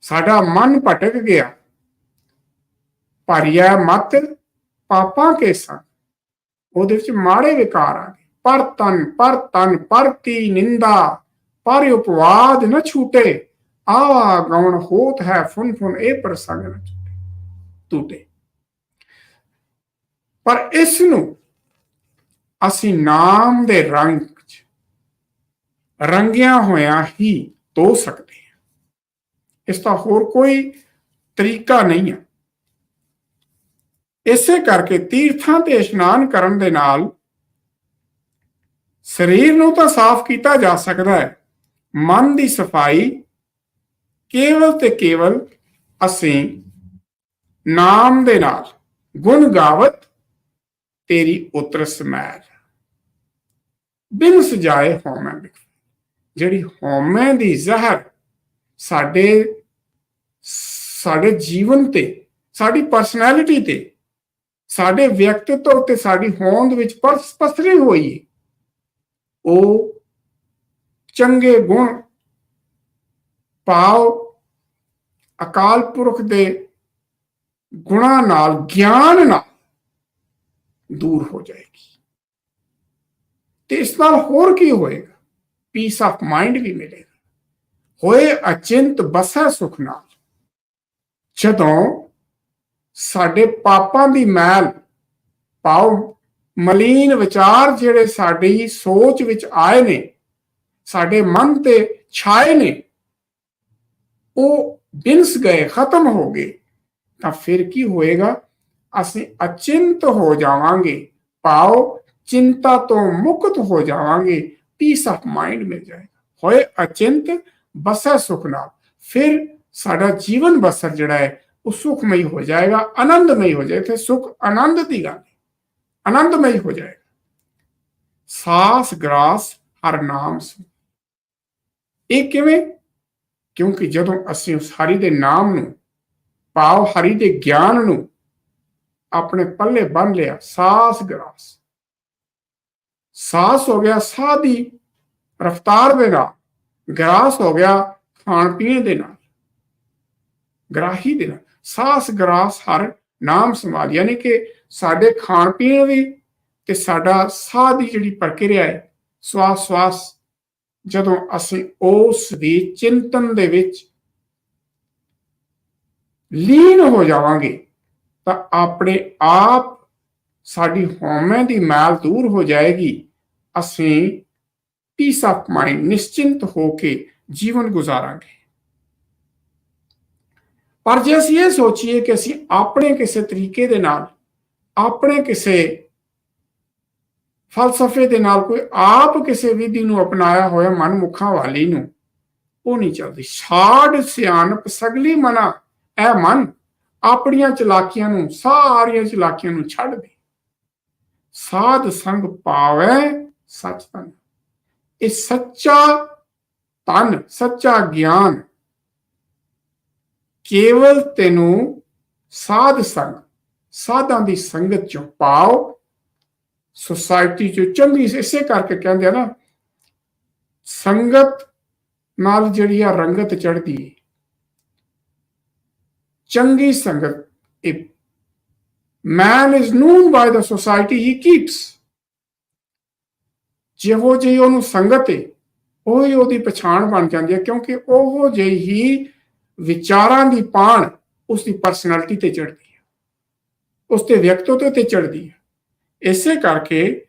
ਸਾਡਾ ਮਨ ਭਟਕ ਗਿਆ। ਭਰਿਆ ਮਤ ਪਾਪਾਂ ਕੇ ਸੰਗ। ਉਹਦੇ ਵਿੱਚ ਮਾੜੇ ਵਿਕਾਰ ਆ ਗਏ। ਪਰ ਤਨ ਪਰ ਤਨ ਪਰਤੀ ਨਿੰਦਾ, ਪਰ ਉਪਵਾਦ ਨਾ ਛੂਟੇ। ਆਵਾ ਗਉਣ ਹੋਤ ਹੈ ਫੁਨ ਫੁਨ, ਇਹ ਪ੍ਰਸੰਗ ਨਾ ਛੂਟੇ। ਟੂਟੇ। ਪਰ ਇਸ ਨੂੰ ਅਸੀਂ ਨਾਮ ਦੇ ਰੰਗ ਰੰਗਿਆ ਹੋਇਆ ਹੀ ਧੋ ਸਕਦੇ ਹਾਂ। ਇਸ ਦਾ ਹੋਰ ਕੋਈ ਤਰੀਕਾ ਨਹੀਂ ਹੈ। ਇਸੇ ਕਰਕੇ ਤੀਰਥਾਂ ਤੇ ਇਸ਼ਨਾਨ ਕਰਨ ਦੇ ਨਾਲ ਸਰੀਰ ਨੂੰ ਤਾਂ ਸਾਫ਼ ਕੀਤਾ ਜਾ ਸਕਦਾ ਹੈ। ਮਨ ਦੀ ਸਫ਼ਾਈ ਕੇਵਲ ਤੇ ਕੇਵਲ ਅਸੀਂ ਨਾਮ ਦੇ ਨਾਲ ਗੁਣ ਗਾਵਤ ਤੇਰੀ ਉਤਰ ਸਮੈਲ। ਬਿਨ ਸਜਾਏ ਹਉਮੈ ਬਿਖ ਜਿਹੜੀ ਹਉਮੈ ਦੀ ਜ਼ਹਿਰ ਸਾਡੇ ਸਾਡੇ ਜੀਵਨ ਤੇ, ਸਾਡੀ ਪਰਸਨੈਲਿਟੀ ਤੇ, ਸਾਡੇ ਵਿਅਕਤੀਤਵ ਤੇ, ਸਾਡੀ ਹੋਂਦ ਵਿੱਚ ਪਰਸ, ਪਸਰੀ ਹੋਈ ਹੈ ਉਹ ਚੰਗੇ ਗੁਣ ਪਾਓ, ਅਕਾਲ ਪੁਰਖ ਦੇ ਗੁਣਾ ਨਾਲ, ਗਿਆਨ ਨਾਲ ਦੂਰ ਹੋ ਜਾਏਗੀ। ਤੇ ਇਸ ਨਾਲ ਹੋਰ ਕੀ ਹੋਏਗਾ? ਪੀਸ ਆਫ ਮਾਈਂਡ ਵੀ ਮਿਲੇਗਾ ਹੋਏ ਅਚਿੰਤ ਬਸੈ ਸੁਖ ਨਾਲ। ਜਦੋਂ ਸਾਡੇ ਪਾਪਾਂ ਦੀ ਮੈਲ ਪਾਉ ਮਲੀਨ ਵਿਚਾਰ ਜਿਹੜੇ ਸਾਡੀ ਸੋਚ ਵਿੱਚ ਆਏ ਨੇ, ਸਾਡੇ ਮਨ ਤੇ ਛਾਏ ਨੇ, ਉਹ ਬਿਨਸ ਗਏ, ਖਤਮ ਹੋ ਗਏ, ਤਾਂ ਫਿਰ ਕੀ ਹੋਏਗਾ? ਅਸੀਂ ਅਚਿੰਤ ਹੋ ਜਾਵਾਂਗੇ ਪਾਓ ਚਿੰਤਾ ਤੋਂ ਮੁਕਤ ਹੋ ਜਾਵਾਂਗੇ ਪੀਸ ਆਫ ਮਾਈਂਡ ਮਿਲ ਜਾਏਗਾ ਹੋਏ ਅਚਿੰਤ, ਬਸੈ ਸੁਖ ਨਾਲ। ਫਿਰ ਸਾਡਾ ਜੀਵਨ ਬਸਰ ਜਿਹੜਾ ਹੈ, ਉਹ ਸੁਖਮਈ ਹੋ ਜਾਏਗਾ, ਆਨੰਦਮਈ ਹੋ ਜਾਏਗਾ ਤੇ ਸੁਖ ਆਨੰਦ ਦੀ ਗੱਲ ਹੈ। ਆਨੰਦਮਈ ਹੋ ਜਾਏਗਾ। ਸਾਸ ਗ੍ਰਾਸ ਹਰ ਨਾਮ ਸੁ ਇਹ ਕਿਵੇਂ? ਕਿਉਂਕਿ ਜਦੋਂ ਅਸੀਂ ਉਸ ਹਰੀ ਦੇ ਨਾਮ ਨੂੰ, ਭਾਵ ਹਰੀ ਦੇ ਗਿਆਨ ਨੂੰ ਆਪਣੇ ਪੱਲੇ ਬੰਨ ਲਿਆ, ਸਾਸ ਗ੍ਰਾਸ। ਸਾਸ ਹੋ ਗਿਆ, ਸਾਹ ਦੀ ਰਫਤਾਰ ਦੇ ਨਾਲ, ਗਰਾਸ ਹੋ ਗਿਆ ਖਾਣ ਪੀਣ ਦੇ ਨਾਲ, ਗਰਾਹੀ ਦੇ ਨਾਲ। ਸਾਸ, ਗਰਾਸ ਹਰ ਨਾਮ ਸੰਭਾਲ, ਯਾਨੀ ਕਿ ਸਾਡੇ ਖਾਣ ਪੀਣ ਦੀ ਤੇ ਸਾਡਾ ਸਾਹ ਦੀ ਜਿਹੜੀ ਪ੍ਰਕਿਰਿਆ ਹੈ, ਸਵਾਸ ਸਵਾਸ, ਜਦੋਂ ਅਸੀਂ ਉਸ ਦੀ ਚਿੰਤਨ ਦੇ ਵਿੱਚ ਲੀਨ ਹੋ ਜਾਵਾਂਗੇ, ਤਾਂ ਆਪਣੇ ਆਪ ਸਾਡੀ ਹਉਮੈ ਦੀ ਮੈਲ ਦੂਰ ਹੋ ਜਾਏਗੀ। ਅਸੀਂ ਪੀਸ ਆਫ ਮਾਈਂਡ ਨਿਸ਼ਚਿੰਤ ਹੋ ਕੇ ਜੀਵਨ ਗੁਜ਼ਾਰਾਂਗੇ। ਪਰ ਜੇ ਅਸੀਂ ਇਹ ਸੋਚੀਏ ਕਿ ਅਸੀਂ ਆਪਣੇ ਕਿਸੇ ਤਰੀਕੇ ਦੇ ਨਾਲ, ਆਪਣੇ ਕਿਸੇ ਫਲਸਫੇ ਦੇ ਨਾਲ ਕੋਈ ਆਪ ਕਿਸੇ ਵਿਧੀ ਨੂੰ ਅਪਣਾਇਆ ਹੋਇਆ ਮਨਮੁਖਾਂ ਵਾਲੀ ਨੂੰ, ਉਹ ਨਹੀਂ ਚੱਲਦੀ। ਛਾੜ ਸਿਆਣਪ ਸਗਲੀ ਮਨਾ, ਇਹ ਮਨ ਆਪਣੀਆਂ ਚਲਾਕੀਆਂ ਨੂੰ, ਸਾਰੀਆਂ ਚਲਾਕੀਆਂ ਨੂੰ ਛੱਡ ਦੇ। ਸਾਧ ਸੰਗ ਪਾਵੇ ਸੱਚ ਧਨ ਇਹ ਸੱਚਾ ਧਨ, ਸੱਚਾ ਗਿਆਨ ਕੇਵਲ ਤੈਨੂੰ ਸਾਧ ਸੰਗ, ਸਾਧਾਂ ਦੀ ਸੰਗਤ ਚ ਪਾਓ। ਸੁਸਾਇਟੀ ਚੋਂ ਚੰਗੀ ਇਸੇ ਕਰਕੇ ਕਹਿੰਦੇ ਆ ਨਾ, ਸੰਗਤ ਨਾਲ ਜਿਹੜੀ ਆ ਰੰਗਤ ਚੜਦੀ ਹੈ ਚੰਗੀ ਸੰਗਤ, ਇਹ man is known by the society he keeps ਜਿਹੋ ਜਿਹੀ ਉਹਨੂੰ ਸੰਗਤ ਹੈ ਉਹ ਹੀ ਉਹਦੀ ਪਛਾਣ ਬਣ ਜਾਂਦੀ ਹੈ, ਕਿਉਂਕਿ ਉਹ ਜਿਹੀ ਹੀ ਵਿਚਾਰਾਂ ਦੀ ਪਾਣ ਉਸ ਦੀ ਪਰਸਨੈਲਿਟੀ ਤੇ ਚੜਦੀ ਹੈ। ਉਸ ਤੇ ਵਿਅਕਤੀਤਵ ਤੇ ਚੜਦੀ ਹੈ। ਇਸੇ ਕਰਕੇ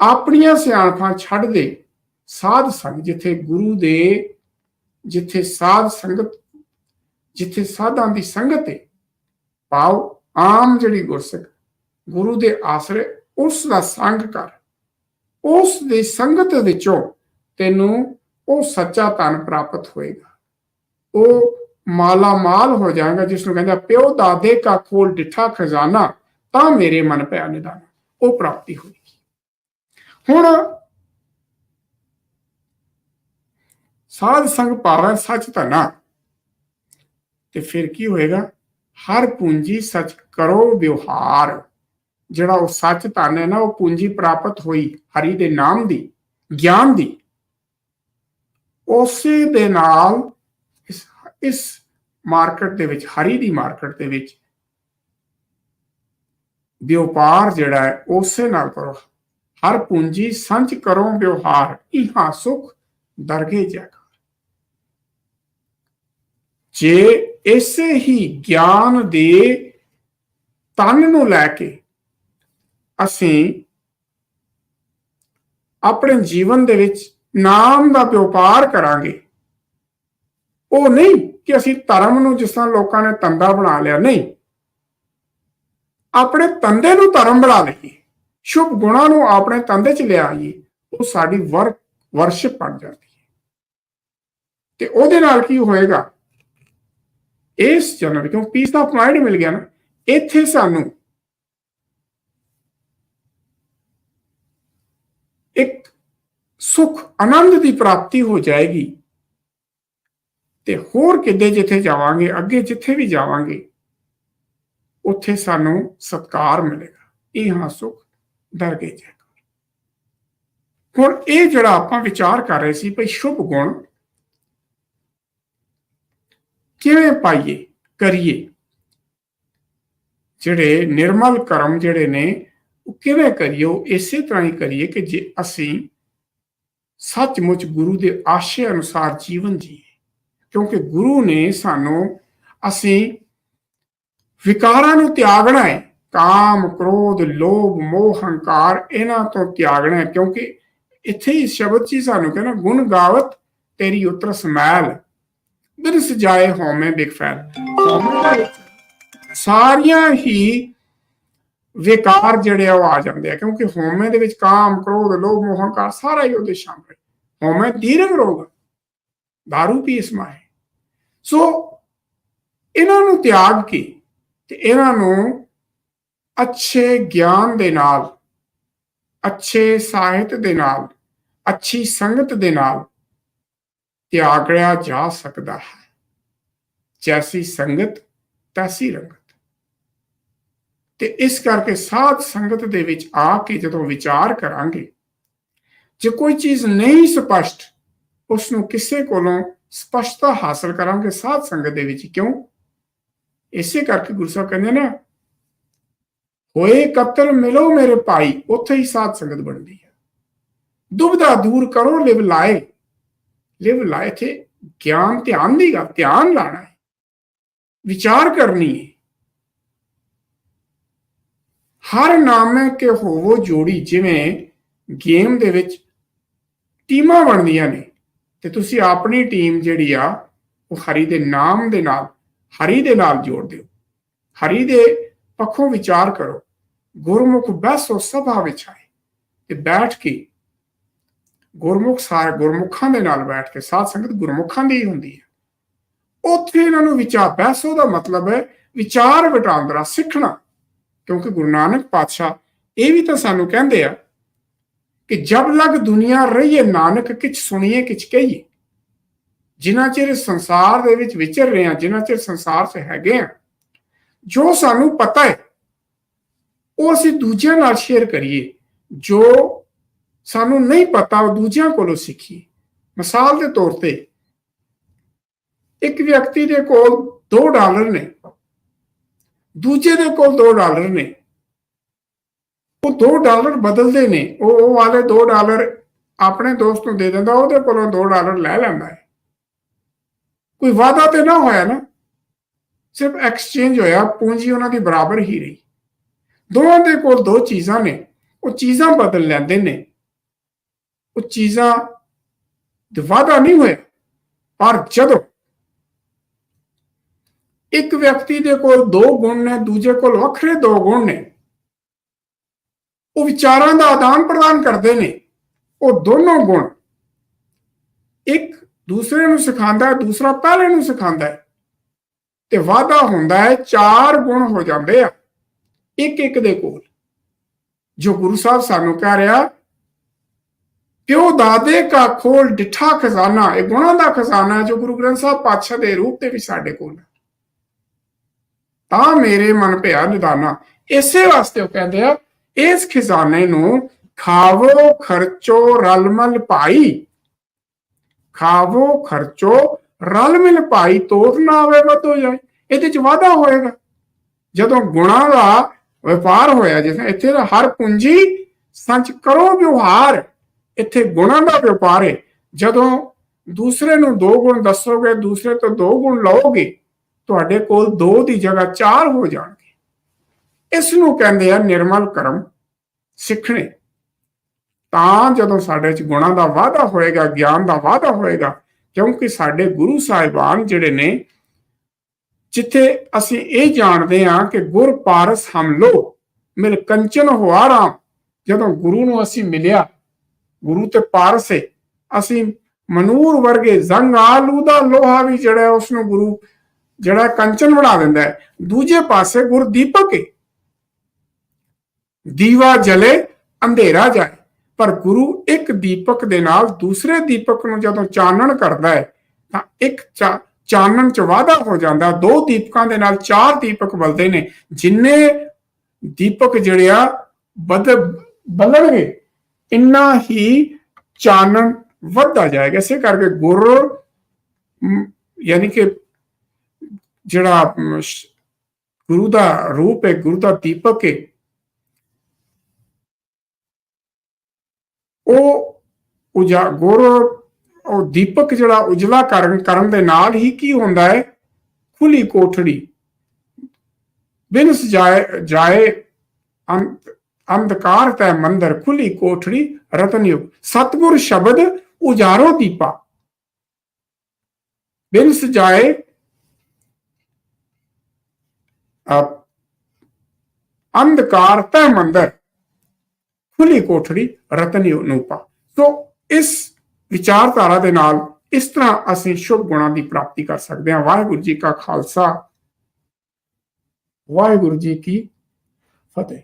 ਆਪਣੀਆਂ ਸਿਆਣਪਾਂ ਛੱਡ ਦੇ ਸਾਧ ਸੰਗ ਜਿੱਥੇ ਗੁਰੂ ਦੇ, ਜਿੱਥੇ ਸਾਧ ਸੰਗਤ, ਜਿੱਥੇ ਸਾਧਾਂ ਦੀ ਸੰਗਤ ਹੈ ਪਾਓ ਆਮ ਜਿਹੜੀ ਗੁਰਸਿੱਖ ਗੁਰੂ ਦੇ ਆਸਰੇ ਉਸ ਦਾ ਸੰਗ ਕਰ ਉਸ ਦੀ ਸੰਗਤ ਵਿੱਚੋਂ ਤੈਨੂੰ ਉਹ ਸੱਚਾ ਧਨ ਪ੍ਰਾਪਤ ਹੋਏਗਾ। ਉਹ ਮਾਲਾ ਮਾਲ ਹੋ ਜਾਏਗਾ, ਜਿਸ ਨੂੰ ਕਹਿੰਦਾ ਪਿਓ ਦਾਦੇ ਕਾ ਖੋਲ ਡਿਠਾ ਖਜ਼ਾਨਾ, ਤਾਂ ਮੇਰੇ ਮਨ ਪਿਆ ਨਿਦਾਨ, ਉਹ ਪ੍ਰਾਪਤੀ ਹੋਏਗੀ। ਹੁਣ ਸਾਧ ਸੰਗ ਪਾਵੈ ਸੱਚ ਧਨਾ ਤੇ ਫਿਰ ਕੀ ਹੋਏਗਾ? ਹਰ ਪੂੰਜੀ ਸੱਚ ਕਰੋ ਵਿਵਹਾਰ। ਜਿਹੜਾ ਉਹ ਸੱਚ ਧਨ ਹੈ ਨਾ, ਉਹ ਪੂੰਜੀ ਪ੍ਰਾਪਤ ਹੋਈ ਹਰੀ ਦੇ ਨਾਮ ਦੀ, ਗਿਆਨ ਦੀ, ਉਸੇ ਦੇ ਨਾਲ ਇਸ ਇਸ ਮਾਰਕੀਟ ਦੇ ਵਿੱਚ, ਹਰੀ ਦੀ ਮਾਰਕੀਟ ਦੇ ਵਿੱਚ ਵਪਾਰ ਜਿਹੜਾ ਹੈ, ਉਸੇ ਨਾਲ ਕਰੋ। ਹਰ ਪੂੰਜੀ ਸੰਚ ਕਰੋ ਵਿਵਹਾਰ, ਇਹਾਂ ਸੁਖ ਦਰਗੇ ਜਗ ਜੇ ਇਸੇ ਹੀ ਗਿਆਨ ਦੇ ਤਨ ਨੂੰ ਲੈ ਕੇ ਅਸੀਂ ਆਪਣੇ ਜੀਵਨ ਦੇ ਵਿੱਚ ਨਾਮ ਦਾ ਵਪਾਰ ਕਰਾਂਗੇ। ਉਹ ਨਹੀਂ ਕਿ ਅਸੀਂ ਧਰਮ ਨੂੰ ਜਿਸ ਤਰ੍ਹਾਂ ਲੋਕਾਂ ਨੇ ਤੰਦਾ ਬਣਾ ਲਿਆ, ਨਹੀਂ। ਆਪਣੇ ਤੰਦੇ ਨੂੰ ਧਰਮ ਬਣਾ ਲਈਏ। ਸ਼ੁਭ ਗੁਣਾਂ ਨੂੰ ਆਪਣੇ ਤੰਦੇ 'ਚ ਲਿਆਈਏ ਉਹ ਸਾਡੀ ਵਰ ਵਰਸ਼ਿਪ ਬਣ ਜਾਂਦੀ ਹੈ। ਤੇ ਉਹਦੇ ਨਾਲ ਕੀ ਹੋਏਗਾ? ਇਸ ਜਨਮ ਕਿਉਂ ਪੀਸ ਆਫ ਮਾਈਂਡ ਮਿਲ ਗਿਆ ਨਾ, ਇੱਥੇ ਸਾਨੂੰ ਇੱਕ ਸੁਖ ਆਨੰਦ ਦੀ ਪ੍ਰਾਪਤੀ ਹੋ ਜਾਏਗੀ। ਤੇ ਹੋਰ ਕਿਤੇ ਜਿੱਥੇ ਜਾਵਾਂਗੇ, ਅੱਗੇ ਜਿੱਥੇ ਵੀ ਜਾਵਾਂਗੇ, ਉੱਥੇ ਸਾਨੂੰ ਸਤਕਾਰ ਮਿਲੇਗਾ। ਇਹ ਹਾਂ ਸੁਖ ਦਰਗੇ ਜਾਏਗਾ ਹੁਣ ਇਹ ਜਿਹੜਾ ਆਪਾਂ ਵਿਚਾਰ ਕਰ ਰਹੇ ਸੀ, ਭਈ ਸ਼ੁਭ ਗੁਣ ਕਿਵੇਂ ਪਾਈਏ, ਕਰੀਏ, ਜਿਹੜੇ ਨਿਰਮਲ ਕਰਮ ਜਿਹੜੇ ਨੇ ਕਿਵੇਂ ਕਰੀਏ, ਉਹ ਇਸੇ ਤਰ੍ਹਾਂ ਹੀ ਕਰੀਏ ਕਿ ਜੇ ਅਸੀਂ ਸੱਚਮੁੱਚ ਗੁਰੂ ਦੇ ਆਸ਼ੇ ਅਨੁਸਾਰ ਜੀਵਨ ਜੀਏ, ਕਿਉਂਕਿ ਗੁਰੂ ਨੇ ਸਾਨੂੰ ਅਸੀਂ ਵਿਕਾਰਾਂ ਨੂੰ ਤਿਆਗਣਾ ਹੈ, ਕਾਮ, ਕ੍ਰੋਧ, ਲੋਭ, ਮੋਹ, ਹੰਕਾਰ, ਇਹਨਾਂ ਤੋਂ ਤਿਆਗਣਾ ਹੈ, ਕਿਉਂਕਿ ਇੱਥੇ ਹੀ ਸ਼ਬਦ ਜੀ ਸਾਨੂੰ ਕਹਿੰਦਾ, ਗੁਣ ਗਾਵਤ ਤੇਰੀ ਉਤਰ ਸਮੈਲ ਬਿਰਸ ਸਜਾਏ ਹਉਮੈ ਬਿਗਫੈਲ ਹਉਮੈ ਸਾਰੀਆਂ ਹੀ ਵਿਕਾਰ ਜਿਹੜੇ ਆ ਉਹ ਆ ਜਾਂਦੇ ਆ, ਕਿਉਂਕਿ ਹਉਮੈ ਦੇ ਵਿੱਚ ਕਾਮ, ਕ੍ਰੋਧ, ਲੋਭ, ਮੋਹ, ਹੰਕਾਰ ਸਾਰਾ ਹੀ ਉਹਦੇ ਸ਼ਾਮਲ ਹੈ ਹਉਮੈ ਦੀਰਘ ਰੋਗ दारू ਪੀ ਇਸਮਾ ਸੋ ਇਹਨਾਂ ਨੂੰ ਤਿਆਗ ਕੇ ਤੇ ਇਹਨਾਂ ਨੂੰ ਅੱਛੇ ਗਿਆਨ ਦੇ ਨਾਲ, ਅੱਛੇ ਸਾਹਿਤ ਦੇ ਨਾਲ, ਅੱਛੀ ਸੰਗਤ ਦੇ ਨਾਲ ਤਿਆਗਿਆ ਜਾ ਸਕਦਾ ਹੈ। ਜੈਸੀ ਸੰਗਤ, ਤੈਸੀ ਰੰਗ। ਤੇ ਇਸ ਕਰਕੇ ਸਾਧ ਸੰਗਤ ਦੇ ਵਿੱਚ ਆ ਕੇ ਜਦੋਂ ਵਿਚਾਰ ਕਰਾਂਗੇ, ਜੇ ਕੋਈ ਚੀਜ਼ ਨਹੀਂ ਸਪਸ਼ਟ ਉਸ ਨੂੰ ਕਿਸੇ ਕੋਲੋਂ ਸਪਸ਼ਟਤਾ ਹਾਸਲ ਕਰਾਂਗੇ ਸਾਧ ਸੰਗਤ ਦੇ ਵਿੱਚ, ਕਿਉਂ? ਇਸੇ ਕਰਕੇ ਗੁਰੂ ਸਾਹਿਬ ਕਹਿੰਦੇ ਨਾ, ਹੋਏ ਕਤਲ ਮਿਲੋ ਮੇਰੇ ਭਾਈ, ਉੱਥੇ ਹੀ ਸਾਧ ਸੰਗਤ ਬਣਦੀ ਹੈ। ਦੁਬਦਾ ਦੂਰ ਕਰੋ, ਲਿਵ ਲਾਏ। ਲਿਵ ਲਾਏ ਤੇ ਗਿਆਨ, ਧਿਆਨ ਦੀ ਗੱਲ, ਧਿਆਨ ਲਾਣਾ ਹੈ। ਵਿਚਾਰ ਕਰਨੀ ਹੈ। ਹਰ ਨਾਮੇ ਕੇ ਹੋਵੋ ਜੋੜੀ, ਜਿਵੇਂ ਗੇਮ ਦੇ ਵਿੱਚ ਟੀਮਾਂ ਬਣਦੀਆਂ ਨੇ। ਤੇ ਤੁਸੀਂ ਆਪਣੀ ਟੀਮ ਜਿਹੜੀ ਆ, ਉਹ ਹਰੀ ਦੇ ਨਾਮ ਦੇ ਨਾਲ, ਹਰੀ ਦੇ ਨਾਲ ਜੋੜ ਦਿਓ। ਹਰੀ ਦੇ ਪੱਖੋਂ ਵਿਚਾਰ ਕਰੋ। ਗੁਰਮੁਖ ਬੈਸੋ ਸਭਾ ਵਿੱਚ ਆਏ। ਤੇ ਬੈਠ ਕੇ ਗੁਰਮੁਖ ਸਾਰੇ ਗੁਰਮੁਖਾਂ ਦੇ ਨਾਲ ਬੈਠ ਕੇ ਸਾਧ ਸੰਗਤ ਗੁਰਮੁਖਾਂ ਦੀ ਹੀ ਹੁੰਦੀ ਹੈ। ਉੱਥੇ ਇਹਨਾਂ ਨੂੰ ਵਿਚਾਰ, ਬਹਿਸੋ ਦਾ ਮਤਲਬ ਹੈ ਵਿਚਾਰ ਵਟਾਂਦਰਾ ਸਿੱਖਣਾ। ਕਿਉਂਕਿ ਗੁਰੂ ਨਾਨਕ ਪਾਤਸ਼ਾਹ ਇਹ ਵੀ ਤਾਂ ਸਾਨੂੰ ਕਹਿੰਦੇ ਆ ਕਿ ਜਬ ਲਗ ਦੁਨੀਆ ਰਹੀਏ ਨਾਨਕ, ਕਿਛ ਸੁਣੀਏ, ਕਿਛ ਕਹੀਏ। ਜਿਨ੍ਹਾਂ ਚਿਰ ਸੰਸਾਰ ਦੇ ਵਿੱਚ ਵਿਚਰ ਰਹੇ ਆ ਜਿਨ੍ਹਾਂ ਚਿਰ ਸੰਸਾਰ 'ਚ ਹੈਗੇ ਆ, ਜੋ ਸਾਨੂੰ ਪਤਾ ਹੈ, ਉਹ ਅਸੀਂ ਦੂਜਿਆਂ ਨਾਲ ਸ਼ੇਅਰ ਕਰੀਏ। ਜੋ ਸਾਨੂੰ ਨਹੀਂ ਪਤਾ, ਉਹ ਦੂਜਿਆਂ ਕੋਲੋਂ ਸਿੱਖੀਏ। ਮਿਸਾਲ ਦੇ ਤੌਰ ਤੇ ਇੱਕ ਵਿਅਕਤੀ ਦੇ ਕੋਲ 2 ਡਾਲਰ ਨੇ ਦੂਜੇ ਦੇ ਕੋਲ 2 ਡਾਲਰ ਨੇ। ਉਹ 2 ਡਾਲਰ ਬਦਲਦੇ ਨੇ। ਉਹ ਉਹ ਵਾਲੇ 2 ਡਾਲਰ ਆਪਣੇ ਦੋਸਤ ਨੂੰ ਦੇ ਦਿੰਦਾ, ਉਹਦੇ ਕੋਲੋਂ 2 ਡਾਲਰ ਲੈ ਲੈਂਦਾ ਹੈ। ਕੋਈ ਵਾਅਦਾ ਤੇ ਨਾ ਹੋਇਆ ਨਾ। ਸਿਰਫ ਐਕਸਚੇਂਜ ਹੋਇਆ, ਪੂੰਜੀ ਉਹਨਾਂ ਦੀ ਬਰਾਬਰ ਹੀ ਰਹੀ। ਦੋਵਾਂ ਦੇ ਕੋਲ ਦੋ ਚੀਜ਼ਾਂ ਨੇ। ਉਹ ਚੀਜ਼ਾਂ ਬਦਲ ਲੈਂਦੇ ਨੇ। ਉਹ ਚੀਜ਼ਾਂ ਦਾ ਵਾਅਦਾ ਨਹੀਂ ਹੋਇਆ। ਪਰ ਜਦੋਂ ਇੱਕ ਵਿਅਕਤੀ ਦੇ ਕੋਲ ਦੋ ਗੁਣ ਨੇ, ਦੂਜੇ ਕੋਲ ਵੱਖਰੇ ਦੋ ਗੁਣ ਨੇ। ਉਹ ਵਿਚਾਰਾਂ ਦਾ ਆਦਾਨ ਪ੍ਰਦਾਨ ਕਰਦੇ ਨੇ। ਉਹ ਦੋਨੋਂ ਗੁਣ ਇੱਕ ਦੂਸਰੇ ਨੂੰ ਸਿਖਾਉਂਦਾ ਹੈ, ਦੂਸਰਾ ਪਹਿਲੇ ਨੂੰ ਸਿਖਾਉਂਦਾ ਹੈ। ਤੇ ਵਾਧਾ ਹੁੰਦਾ ਹੈ, ਚਾਰ ਗੁਣ ਹੋ ਜਾਂਦੇ ਆ ਇੱਕ ਇੱਕ ਦੇ ਕੋਲ। ਜੋ ਗੁਰੂ ਸਾਹਿਬ ਸਾਨੂੰ ਕਹਿ ਰਿਹਾ, ਪਿਓ ਦਾਦੇ ਕਾ ਖੋਲ, ਡਿਠਾ ਖਜ਼ਾਨਾ, ਇਹ ਗੁਣਾਂ ਦਾ ਖਜ਼ਾਨਾ ਜੋ ਗੁਰੂ ਗ੍ਰੰਥ ਸਾਹਿਬ ਪਾਤਸ਼ਾਹ ਦੇ ਰੂਪ ਤੇ ਵੀ ਸਾਡੇ ਕੋਲ ਹੈ। ਤਾਂ ਮੇਰੇ ਮਨ ਭਿਆ ਨਿਦਾਨਾ। ਇਸੇ ਵਾਸਤੇ ਉਹ ਕਹਿੰਦੇ ਆ, ਇਸ ਖਜ਼ਾਨੇ ਨੂੰ ਖਾਵੋ ਖਰਚੋ ਰਲਮਲ ਭਾਈ ਖਾਵੋ ਖਰਚੋ ਰਲਮਿਲ ਭਾਈ ਤੋੜ ਨਾ ਆਵੇ ਵੱਧ ਜਾਏ। ਇਹਦੇ ਚ ਵਾਧਾ ਹੋਏਗਾ। ਜਦੋਂ ਗੁਣਾ ਦਾ ਵਪਾਰ ਹੋਇਆ ਜਿਵੇਂ ਇੱਥੇ ਦਾ ਹਰ ਪੂੰਜੀ ਸੰਚ ਕਰੋ ਵਿਵਹਾਰ, ਇੱਥੇ ਗੁਣਾ ਦਾ ਵਪਾਰ ਹੈ ਜਦੋਂ ਦੂਸਰੇ ਨੂੰ ਦੋ ਗੁਣ ਦੱਸੋਗੇ, ਦੂਸਰੇ ਤੋਂ ਦੋ ਗੁਣ ਲਓਗੇ ਤੁਹਾਡੇ ਕੋਲ ਦੋ ਦੀ ਜਗ੍ਹਾ ਚਾਰ ਹੋ ਜਾਣਗੇ। ਇਸ ਨੂੰ ਕਹਿੰਦੇ ਆ ਨਿਰਮਲ ਕਰਮ ਸਿੱਖਣੇ। ਤਾਂ ਜਦੋਂ ਸਾਡੇ ਚ ਗੁਣਾਂ ਦਾ ਵਾਧਾ ਹੋਏਗਾ, ਗਿਆਨ ਦਾ ਵਾਧਾ ਹੋਏਗਾ, ਕਿਉਂਕਿ ਸਾਡੇ ਗੁਰੂ ਸਾਹਿਬਾਨ ਜਿਹੜੇ ਨੇ, ਜਿੱਥੇ ਅਸੀਂ ਇਹ ਜਾਣਦੇ ਹਾਂ ਕਿ ਗੁਰ ਪਾਰਸ ਹਮ ਲੋ, ਮਿਲ ਕੰਚਨ ਹੋਆ ਰਾਮ ਜਦੋਂ ਗੁਰੂ ਨੂੰ ਅਸੀਂ ਮਿਲਿਆ, ਗੁਰੂ ਤੇ ਪਾਰਸ ਹੈ ਅਸੀਂ ਮਨੂਰ ਵਰਗੇ, ਜ਼ੰਗ ਆਲੂ ਦਾ ਲੋਹਾ ਵੀ ਜਿਹੜਾ ਹੈ ਉਸ ਨੂੰ ਗੁਰੂ ਜਿਹੜਾ ਕੰਚਨ ਬਣਾ ਦਿੰਦਾ ਹੈ, ਦੂਜੇ ਪਾਸੇ ਗੁਰਦੀਪਕ ਹੈ ਦੀਵਾ ਜਲੇ, ਅੰਧੇਰਾ ਜਾਏ। ਪਰ ਗੁਰੂ ਇੱਕ ਦੀਪਕ ਦੇ ਨਾਲ ਦੂਸਰੇ ਦੀਪਕ ਨੂੰ ਜਦੋਂ ਚਾਨਣ ਕਰਦਾ ਹੈ, ਤਾਂ ਇੱਕ ਚਾਨਣ ਚ ਵਾਧਾ ਹੋ ਜਾਂਦਾ। ਦੋ ਦੀਪਕਾਂ ਦੇ ਨਾਲ ਚਾਰ ਦੀਪਕ ਬਲਦੇ ਨੇ। ਜਿੰਨੇ ਦੀਪਕ ਜਿਹੜੇ ਆ, ਬਦ, ਬਲਣਗੇ, ਇੰਨਾ ਹੀ ਚਾਨਣ ਵੱਧਦਾ ਜਾਏਗਾ। ਇਸੇ ਕਰਕੇ ਗੁਰ ਯਾਨੀ ਕਿ ਜਿਹੜਾ ਗੁਰੂ ਦਾ ਰੂਪ ਹੈ, ਗੁਰੂ ਦਾ ਦੀਪਕ ਹੈ, ਉਹ ਉਜਾ, ਗੁਰ, ਉਹ ਦੀਪਕ ਜਿਹੜਾ ਉਜਲਾ ਕਰਨ ਕਰਨ ਦੇ ਨਾਲ ਹੀ ਕੀ ਹੁੰਦਾ ਹੈ? ਖੁੱਲੀ ਕੋਠੜੀ। ਬਿਨ ਸਜਾਏ, ਜਾਏ ਅੰਧਕਾਰ ਤੈ ਮੰਦਰ, ਖੁੱਲੀ ਕੋਠੜੀ ਰਤਨ ਯੁਗ ਸਤਗੁਰ ਸ਼ਬਦ ਉਜਾਰੋ ਦੀਪਾ। ਬਿਨ ਸਜਾਏ ਅ- ਅੰਧਕਾਰ ਤੈ ਮੰਦਰ, ਖੁੱਲੀ ਕੋਠੜੀ ਰਤਨ ਯੁਗ ਸੋ ਇਸ ਵਿਚਾਰਧਾਰਾ ਦੇ ਨਾਲ ਇਸ ਤਰ੍ਹਾਂ ਅਸੀਂ ਸ਼ੁਭ ਗੁਣਾਂ ਦੀ ਪ੍ਰਾਪਤੀ ਕਰ ਸਕਦੇ ਹਾਂ। ਵਾਹਿਗੁਰੂ ਜੀ ਕਾ ਖਾਲਸਾ, ਵਾਹਿਗੁਰੂ ਜੀ ਕੀ ਫਤਿਹ।